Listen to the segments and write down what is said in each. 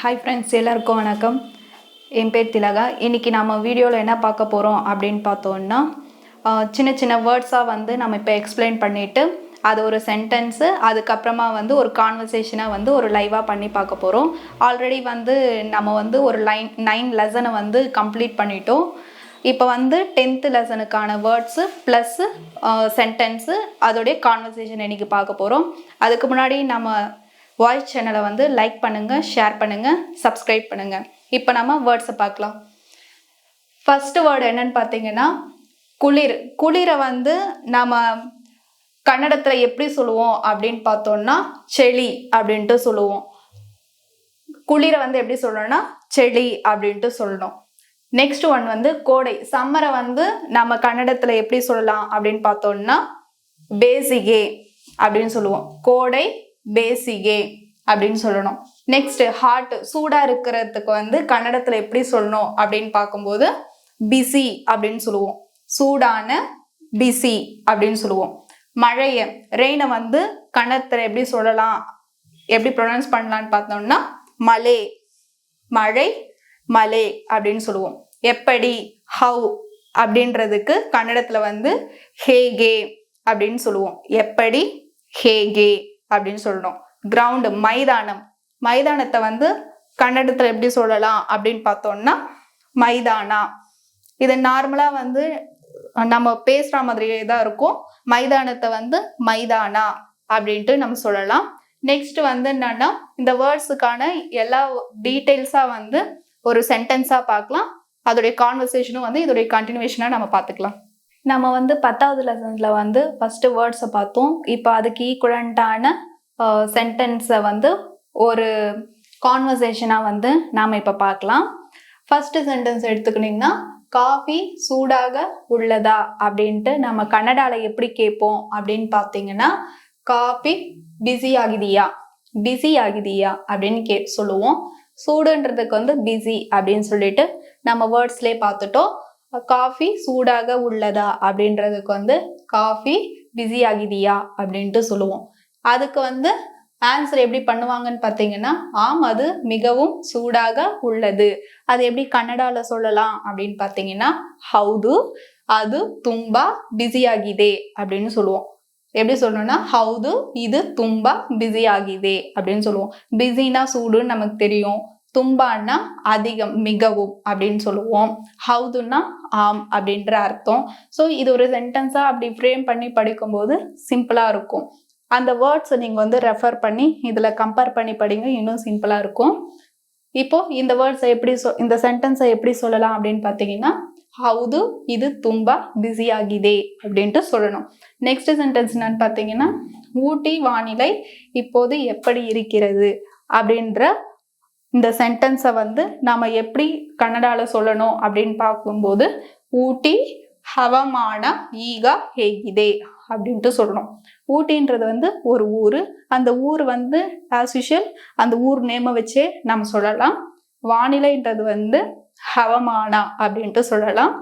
Hi friends எல்லாருக்கும் வணக்கம். என் பேர் திலகா. இன்னைக்கு நம்ம வீடியோவில் என்ன பார்க்க போகிறோம் அப்படின்னு பார்த்தோன்னா சின்ன சின்ன வேர்ட்ஸாக வந்து நம்ம இப்போ எக்ஸ்பிளைன் பண்ணிவிட்டு அது ஒரு சென்டென்ஸு அதுக்கப்புறமா வந்து ஒரு கான்வர்சேஷனாக வந்து ஒரு லைவாக பண்ணி பார்க்க போகிறோம் ஆல்ரெடி வந்து நம்ம வந்து ஒரு லைன் நைன் லெசனை வந்து கம்ப்ளீட் பண்ணிட்டோம். இப்போ வந்து டென்த்து லெசனுக்கான வேர்ட்ஸு ப்ளஸ்ஸு சென்டென்ஸு அதோடைய கான்வர்சேஷன் இன்னைக்கு பார்க்க போகிறோம் அதுக்கு முன்னாடி நம்ம வாய்ஸ் சேனலை வந்து லைக் பண்ணுங்கள் ஷேர் பண்ணுங்கள் சப்ஸ்கிரைப் பண்ணுங்கள் இப்போ நம்ம வேர்ட்ஸை பார்க்கலாம். ஃபஸ்ட்டு வேர்டு என்னன்னு பார்த்தீங்கன்னா குளிர். குளிரை வந்து நம்ம கன்னடத்தில் எப்படி சொல்லுவோம் அப்படின்னு பார்த்தோம்னா செளி அப்படின்ட்டு சொல்லுவோம். குளிரை வந்து எப்படி சொல்லணும்னா செளி அப்படின்ட்டு சொல்லணும் நெக்ஸ்ட் ஒன் வந்து கோடை. சம்மரை வந்து நம்ம கன்னடத்தில் எப்படி சொல்லலாம் அப்படின்னு பார்த்தோம்னா பேசிகே அப்படின்னு சொல்லுவோம். கோடை பேசிகே அப்படின்னு சொல்லணும். நெக்ஸ்ட் ஹார்ட் சூடாக இருக்கிறதுக்கு வந்து கன்னடத்தில் எப்படி சொல்லணும் அப்படின்னு பார்க்கும்போது பிசி அப்படின்னு சொல்லுவோம். சூடான பிசி அப்படின்னு சொல்லுவோம். மழையை ரெயினை வந்து கன்னடத்தில் எப்படி சொல்லலாம் எப்படி ப்ரொனவுன்ஸ் பண்ணலான்னு பார்த்தோம்னா மலே மழை மலே அப்படின்னு சொல்லுவோம். எப்படி ஹவு அப்படின்றதுக்கு கன்னடத்தில் வந்து ஹேகே அப்படின்னு சொல்லுவோம். எப்படி ஹேகே. அப்படின்னு சொல்லணும். கிரவுண்டு மைதானம். மைதானத்தை வந்து கன்னடத்தில் எப்படி சொல்லலாம் அப்படின்னு பார்த்தோம்னா மைதானா. இது நார்மலாக வந்து நம்ம பேசுகிற மாதிரியே தான் இருக்கும். மைதானத்தை வந்து மைதானா அப்படின்ட்டு நம்ம சொல்லலாம். நெக்ஸ்ட் வந்து என்னன்னா இந்த வேர்ட்ஸுக்கான எல்லா டீட்டெயில்ஸாக வந்து ஒரு சென்டென்ஸாக பார்க்கலாம். அதோடைய கான்வர்சேஷனும் வந்து இதோடைய கண்டினியூஷனாக நம்ம பார்த்துக்கலாம். நம்ம வந்து பத்தாவது லெசன்ஸில் வந்து ஃபஸ்ட்டு வேர்ட்ஸை பார்த்தோம். இப்போ அதுக்கு ஈக்குவலண்ட்டான சென்டென்ஸை வந்து ஒரு கான்வர்சேஷனாக வந்து நாம் இப்போ பார்க்கலாம். ஃபஸ்ட்டு சென்டென்ஸ் எடுத்துக்கிட்டிங்கன்னா காஃபி சூடாக உள்ளதா? அப்படின்ட்டு நம்ம கன்னடாவில் எப்படி கேட்போம் அப்படின்னு பார்த்தீங்கன்னா காஃபி பிஸி ஆகுதியா? பிஸி ஆகுதியா? அப்படின்னு கே சொல்லுவோம். சூடுன்றதுக்கு வந்து பிஸி அப்படின்னு சொல்லிட்டு நம்ம வேர்ட்ஸ்லேயே பார்த்துட்டோம். காஃபி சூடாக உள்ளதா? அப்படின்றதுக்கு வந்து காஃபி பிஸி ஆகிதியா அப்படின்ட்டு சொல்லுவோம். அதுக்கு வந்து ஆன்சர் எப்படி பண்ணுவாங்கன்னு பார்த்தீங்கன்னா ஆம் அது மிகவும் சூடாக உள்ளது. அது எப்படி கன்னடாவில் சொல்லலாம்? அப்படின்னு பார்த்தீங்கன்னா ஹவுது அது தும்பா பிஸி ஆகிதே. அப்படின்னு சொல்லுவோம். எப்படி சொல்லணும்னா ஹவுது இது தும்பா பிஸி ஆகிதே. அப்படின்னு சொல்லுவோம். பிஸினா சூடுன்னு நமக்கு தெரியும். தும்பான்னா அதிகம் மிகவும் அப்படின்னு சொல்லுவோம். ஹவுதுன்னா ஆம் அப்படின்ற அர்த்தம். ஸோ இது ஒரு சென்டென்ஸாக அப்படி ஃப்ரேம் பண்ணி படிக்கும்போது சிம்பிளாக இருக்கும். அந்த வேர்ட்ஸை நீங்கள் வந்து ரெஃபர் பண்ணி இதில் கம்பேர் பண்ணி படிங்க இன்னும் சிம்பிளாக இருக்கும். இப்போ இந்த வேர்ட்ஸை எப்படி சொ இந்த சென்டென்ஸை எப்படி சொல்லலாம் அப்படின்னு பார்த்தீங்கன்னா ஹவுது இது தும்பா பிஸி ஆகிதே அப்படின்ட்டு சொல்லணும். நெக்ஸ்ட் சென்டென்ஸ் என்னன்னு பார்த்தீங்கன்னா ஊட்டி வானிலை இப்போது எப்படி இருக்கிறது அப்படின்ற இந்த சென்டென்ஸை வந்து நாம் எப்படி கன்னடாவில் சொல்லணும் அப்படின்னு பார்க்கும்போது ஊட்டி ஹவமான ஈகா ஹேகிதே அப்படின்ட்டு சொல்லணும். ஊட்டின்றது வந்து ஒரு ஊர். அந்த ஊர் வந்து ஆஸ் யூஷுவல் அந்த ஊர் நேமை வச்சே நம்ம சொல்லலாம். வானிலைன்றது வந்து ஹவமானா அப்படின்ட்டு சொல்லலாம்.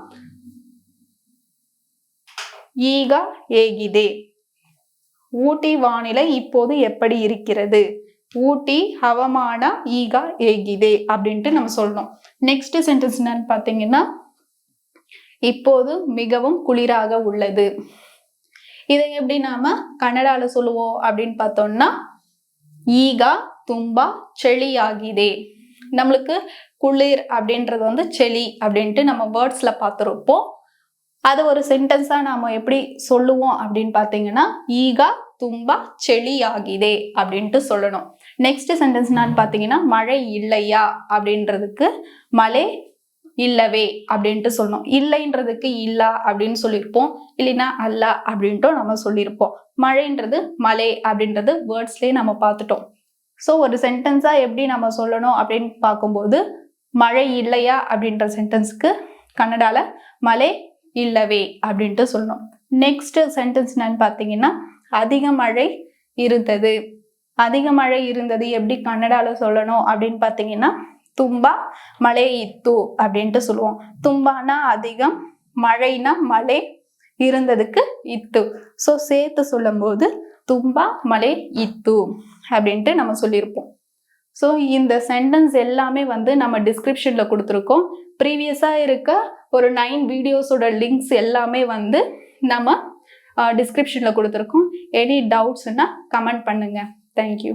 ஈகா ஏகிதே ஊட்டி வானிலை இப்போது எப்படி இருக்கிறது? ஊட்டி ஹவமான ஈகா ஏகிதே அப்படின்ட்டு நம்ம சொல்லணும் நெக்ஸ்ட் சென்டென்ஸ் என்னன்னு பார்த்தீங்கன்னா இப்போது மிகவும் குளிராக உள்ளது. இதை எப்படி நாம கன்னடால சொல்லுவோம் அப்படின்னு பார்த்தோம்னா ஈகா தும்பா செளி ஆகிதே நம்மளுக்கு குளிர் அப்படின்றது வந்து செளி அப்படின்ட்டு நம்ம வேர்ட்ஸ்ல பார்த்துருப்போம். அது ஒரு சென்டென்ஸா நாம எப்படி சொல்லுவோம் அப்படின்னு பார்த்தீங்கன்னா ஈகா ತುಂಬಾ செளி ஆகிதே அப்படின்ட்டு சொல்லணும். நெக்ஸ்ட் சென்டென்ஸ் என்னன்னு பார்த்தீங்கன்னா மழை இல்லையா அப்படின்றதுக்கு மழை இல்லவே அப்படின்ட்டு சொல்லணும். இல்லைன்றதுக்கு இல்ல அப்படின்னு சொல்லியிருப்போம். இல்லைன்னா அல்ல அப்படின்ட்டும் நம்ம சொல்லியிருப்போம். மழைன்றது மலை அப்படின்றது வேர்ட்ஸ்லேயே நம்ம பார்த்துட்டோம் ஸோ ஒரு சென்டென்ஸாக எப்படி நம்ம சொல்லணும் அப்படின்னு பார்க்கும்போது மழை இல்லையா அப்படின்ற சென்டென்ஸ்க்கு கன்னடால மழை இல்லவே அப்படின்ட்டு சொல்லணும். நெக்ஸ்ட் சென்டென்ஸ் என்னன்னு பார்த்தீங்கன்னா அதிக மழை இருந்தது. அதிக மழை இருந்தது. எப்படி கன்னடால சொல்லணும் அப்படின்னு பார்த்தீங்கன்னா தும்பா மழை இத்து அப்படின்ட்டு சொல்லுவோம். தும்பானா அதிகம் மழைனா மழை இருந்ததுக்கு இத்து. ஸோ சேர்த்து சொல்லும்போது தும்பா மலை இத்து அப்படின்ட்டு நம்ம சொல்லியிருப்போம். ஸோ இந்த சென்டென்ஸ் எல்லாமே வந்து நம்ம டிஸ்கிரிப்ஷனில் கொடுத்துருக்கோம். ப்ரீவியஸாக இருக்க ஒரு நைன் வீடியோஸோட லிங்க்ஸ் எல்லாமே வந்து நம்ம டிஸ்கிரிப்ஷனில் கொடுத்துருக்கோம். எனி டவுட்ஸ்னால் கமெண்ட் பண்ணுங்கள் தேங்க்யூ